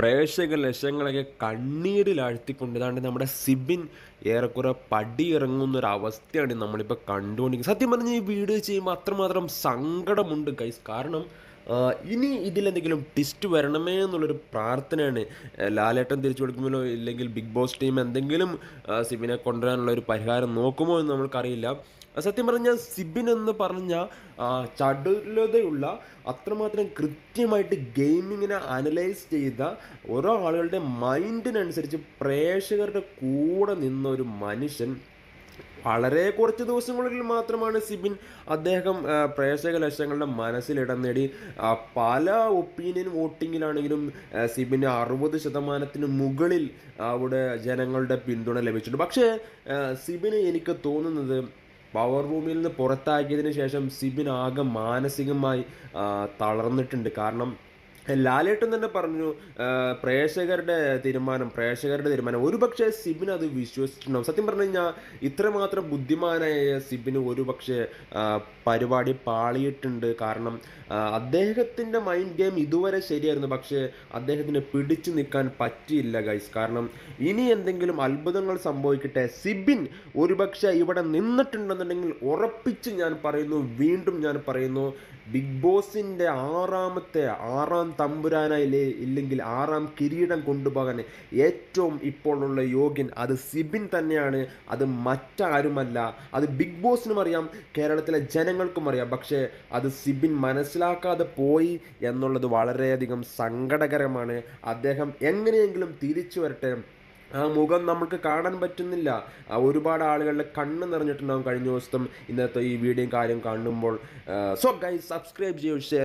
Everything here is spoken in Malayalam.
പ്രേക്ഷക ലക്ഷങ്ങളൊക്കെ കണ്ണീരിലാഴ്ത്തിക്കൊണ്ട് ഇതാണ്ട് നമ്മുടെ സിബിൻ ഏറെക്കുറെ പടിയിറങ്ങുന്ന ഒരു അവസ്ഥയാണ് നമ്മളിപ്പോൾ കണ്ടുകൊണ്ടിരിക്കുന്നത്. സത്യം പറഞ്ഞാൽ ഈ വീഡിയോ ചെയ്യുമ്പോൾ അത്രമാത്രം സങ്കടമുണ്ട് ഗൈസ് കാരണം ഇനി ഇതിലെന്തെങ്കിലും ട്വിസ്റ്റ് വരണമേ എന്നുള്ളൊരു പ്രാർത്ഥനയാണ്. ലാലേട്ടൻ തിരിച്ചു കൊടുക്കുമല്ലോ ഇല്ലെങ്കിൽ ബിഗ് ബോസ് ടീം എന്തെങ്കിലും സിബിനെ കൊണ്ടുവരാനുള്ള ഒരു പരിഹാരം നോക്കുമോ എന്ന് നമ്മൾക്കറിയില്ല. സത്യം പറഞ്ഞാൽ സിബിൻ എന്ന് പറഞ്ഞ ചടുലതയുള്ള അത്രമാത്രം കൃത്യമായിട്ട് ഗെയിമിങ്ങിനെ അനലൈസ് ചെയ്ത ഓരോ ആളുകളുടെ മൈൻഡിനനുസരിച്ച് പ്രേക്ഷകരുടെ കൂടെ നിന്ന ഒരു മനുഷ്യൻ വളരെ കുറച്ച് ദിവസങ്ങളിൽ മാത്രമാണ് സിബിൻ അദ്ദേഹം പ്രേക്ഷക ലക്ഷങ്ങളുടെ മനസ്സിലിടം നേടി. പല ഒപ്പീനിയൻ വോട്ടിങ്ങിലാണെങ്കിലും സിബിന് അറുപത് ശതമാനത്തിന് മുകളിൽ അവിടെ ജനങ്ങളുടെ പിന്തുണ ലഭിച്ചിട്ടുണ്ട്. പക്ഷേ സിബിന് എനിക്ക് തോന്നുന്നത് പവർ റൂമിൽ നിന്ന് പുറത്താക്കിയതിന് ശേഷം സിബിൻ ആകെ മാനസികമായി തളർന്നിട്ടുണ്ട്. കാരണം ലാലേട്ടൻ തന്നെ പറഞ്ഞു പ്രേക്ഷകരുടെ തീരുമാനം പ്രേക്ഷകരുടെ തീരുമാനം. ഒരുപക്ഷെ സിബിൻ അത് വിശ്വസിച്ചിട്ടുണ്ടാവും. സത്യം പറഞ്ഞു കഴിഞ്ഞാൽ ഇത്രമാത്രം ബുദ്ധിമാനായ സിബിന് ഒരുപക്ഷെ പരിപാടി പാളിയിട്ടുണ്ട്. കാരണം അദ്ദേഹത്തിന്റെ മൈൻഡ് ഗെയിം ഇതുവരെ ശരിയായിരുന്നു. പക്ഷേ അദ്ദേഹത്തിന് പിടിച്ചു നിൽക്കാൻ പറ്റിയില്ല ഗൈസ് കാരണം ഇനി എന്തെങ്കിലും അത്ഭുതങ്ങൾ സംഭവിക്കട്ടെ. സിബിൻ ഒരുപക്ഷെ ഇവിടെ നിന്നിട്ടുണ്ടെന്നുണ്ടെങ്കിൽ ഉറപ്പിച്ച് ഞാൻ പറയുന്നു വീണ്ടും ഞാൻ പറയുന്നു ബിഗ് ബോസിന്റെ ആറാമത്തെ ആറാം തമ്പുരാനായില്ലേ ഇല്ലെങ്കിൽ ആറാം കിരീടം കൊണ്ടുപോകാൻ ഏറ്റവും ഇപ്പോഴുള്ള യോഗ്യൻ അത് സിബിൻ തന്നെയാണ്. അത് മറ്റാരുമല്ല. അത് ബിഗ് ബോസിനും അറിയാം കേരളത്തിലെ ജനങ്ങൾക്കും അറിയാം. പക്ഷേ അത് സിബിൻ മനസ്സിലാക്കാതെ പോയി എന്നുള്ളത് വളരെയധികം സങ്കടകരമാണ്. അദ്ദേഹം എങ്ങനെയെങ്കിലും തിരിച്ചു വരട്ടെ. ആ മുഖം നമുക്ക് കാണാൻ പറ്റുന്നില്ല. ഒരുപാട് ആളുകളുടെ കണ്ണ് നിറഞ്ഞിട്ടുണ്ടാവും കഴിഞ്ഞ ദിവസം ഇന്നത്തെ ഈ വീഡിയോയും കാര്യം കാണുമ്പോൾ. സോ ഗൈസ് സബ്സ്ക്രൈബ് ചെയ്യൂ ഷെയർ